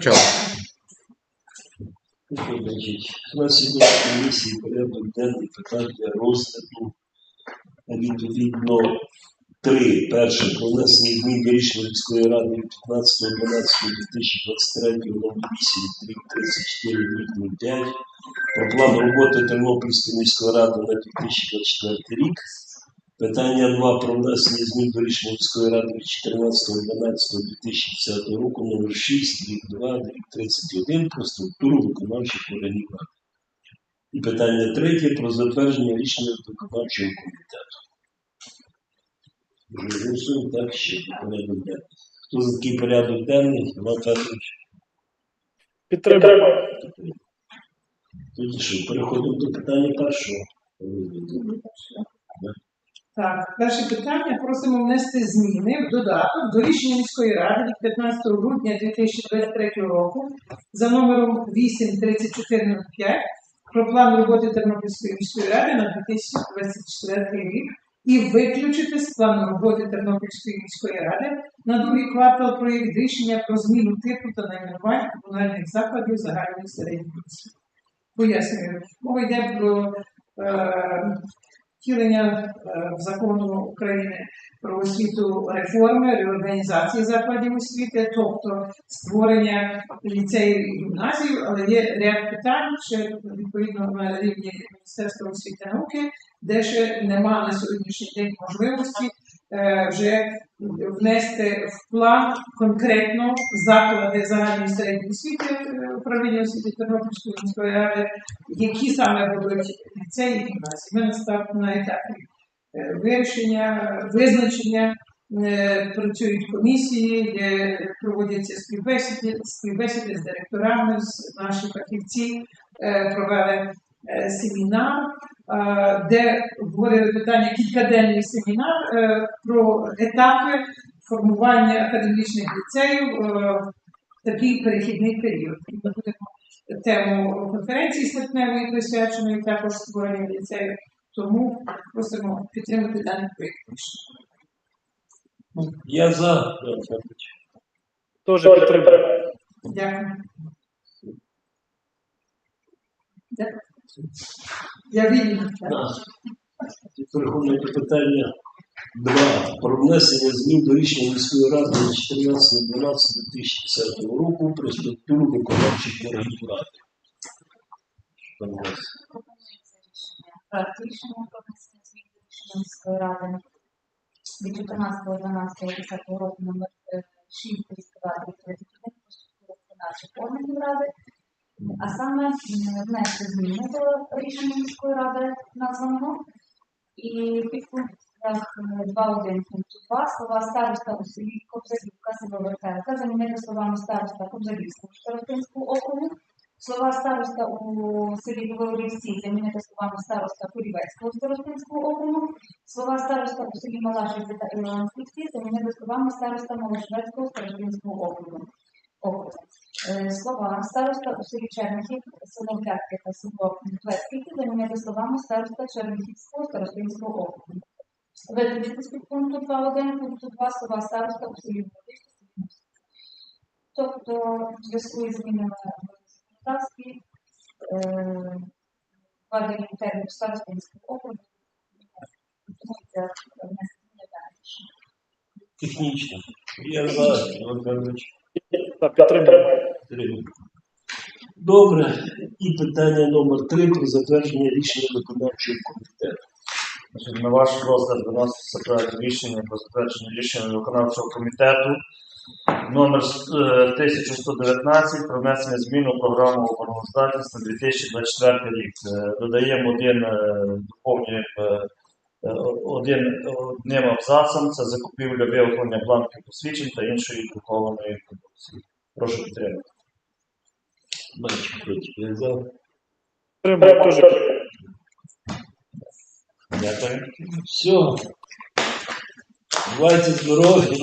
Чого? У нас сьогодні в комісії порядок денний питань для розгляду. Відповідно, три. Перше, про внесення змін до рішення міської ради від 15.12.2023 номер 8 34 05 про план роботи Тернопільської міської ради на 2024 рік. Питання 2 про внесення змін до рішення міської ради від 14.12.2010 року номер 6, рік 2, рік 31 про структуру виконавчих органів ради. І питання третє про затвердження рішення виконавчого комітету. Вже голосуємо так ще порядок денний. Хто за такий порядок денний? Іван Федорович. Підтримую. Тоді що, переходимо до питання першого. Так, перше питання. Просимо внести зміни в додаток до рішення міської ради від 15 грудня 2023 року за номером 83405 про план роботи Тернопільської міської ради на 2024 рік і виключити з плану роботи Тернопільської міської ради на другий квартал проєкт рішення про зміну типу та найменувань комунальних закладів загальної середньої освіти. Пояснюю, мова йде про е, втілення е, в закону України про освіту реформи, реорганізації закладів освіти, тобто створення ліцеїв і гімназій, але є ряд питань, ще відповідно на рівні Міністерства освіти і науки, де ще немає на сьогоднішній день можливості вже внести в план конкретно заклади загальної середньої освіти е, управління освіти Тернопільської міської ради, які саме будуть ліцеї і гімназії. Ми на етапі е, вирішення, визначення. Е, Працюють комісії, де проводяться співбесіди, співбесіди з директорами, наші фахівці е, провели е, семінар, е, де обговорили питання кількаденний семінар е, про етапи формування академічних ліцеїв е, в такий перехідний період. Ми будемо тему конференції серпневої присвяченої також створенню ліцею. Тому просимо підтримати даний проєкт. Я за. Теж підтримую. Дякую. Дякую. Я вільна. Переходимо до питання 2. Про внесення змін до рішення міської ради від 14.12.2010 року про структуру виконавчих органів ради. Проект рішення про внесення змін до рішення міської ради від 14.12.10 року номер 6 32 31 про структуру виконавчих органів ради. А саме внести зміни до рішення міської ради названого і підпункт 2.1 пункту 2 слова староста у селі Кобзарівка, село Верхерка замінити словами староста Кобзарівського Старостинського округу, Слова староста у селі Говорівці замінити словами староста Курівецького Старостинського округу. Слова староста у селі Малашівці та Ілонськівці замінити словами староста Малашевецького Старостинського округу. Округу. Е, Слова староста у селі Чернихів, село Гетки та село Твецьківці замінити словами староста Чернихівського Старостинського округу. Виключити з підпункту 2.1 пункту 2 слова староста у селі Мосівці. Тобто, в зв'язку із змінами законодавстві, е, введення старостинського округу, пропонується внести зміни в дане рішення. Технічно. Я Підтримую. Підтримую. Добре. І питання номер 3 про затвердження рішення виконавчого комітету. Значить, На ваш розгляд виноситься проект рішення про затвердження рішення виконавчого комітету номер е, 1119 про внесення змін у програму обороноздатність на 2024 рік. Е, Додаємо один, е, доповнюємо е, е, один, одним абзацом. Це закупівля виготовлення бланків посвідчень та іншої друкованої продукції. Прошу підтримати. Підтримую. Теж. Дякую. Все. Бувайте здорові.